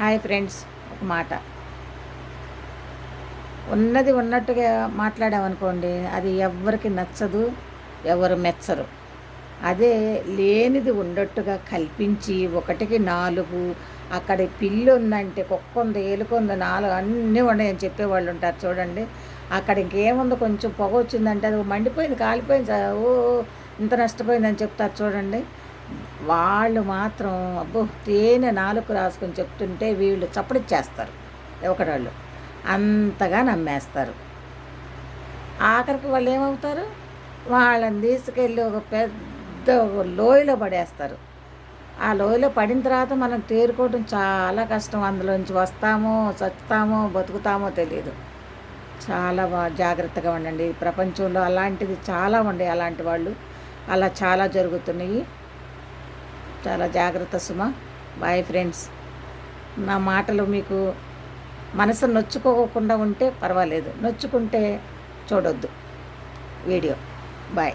Hi friends ఒక మాట. ఉన్నది ఉన్నట్టుగా మాట్లాడామనుకోండి అది ఎవ్వరికి నచ్చదు ఎవరు మెచ్చరు. అదే లేనిది ఉండట్టుగా కల్పించి ఒకటికి నాలుగు అక్కడ పిల్లి ఉందంటే కుక్క ఉంది ఏలుకుంది నాలుగు అన్నీ ఉన్నాయని చెప్పేవాళ్ళు ఉంటారు చూడండి. అక్కడ ఇంకేముందో కొంచెం పొగ వచ్చిందంటే అది మండిపోయింది కాలిపోయింది ఓ ఇంత నష్టపోయిందని చెప్తారు చూడండి. వాళ్ళు మాత్రం అబ్బో తేనె నాలుగు రాసుకొని చెప్తుంటే వీళ్ళు చప్పడిచ్చేస్తారు ఒకడాళ్ళు అంతగా నమ్మేస్తారు. ఆఖరికి వాళ్ళు ఏమవుతారు వాళ్ళని తీసుకెళ్ళి ఒక పెద్ద లోయలో పడేస్తారు. ఆ లోయలో పడిన తర్వాత మనం తేరుకోవడం చాలా కష్టం. అందులోంచి వస్తామో చస్తామో బతుకుతామో తెలియదు చాలా బా జాగ్రత్తగా ఉండండి. ప్రపంచంలో అలాంటిది చాలా ఉండే అలాంటి వాళ్ళు. అలా చాలా జరుగుతున్నాయి. చాలా జాగ్రత్త సుమ. బాయ్ ఫ్రెండ్స్ నా మాటలు మీకు మనసు నొచ్చుకోకుండా ఉంటే పర్వాలేదు. నొచ్చుకుంటే చూడొద్దు. Video bye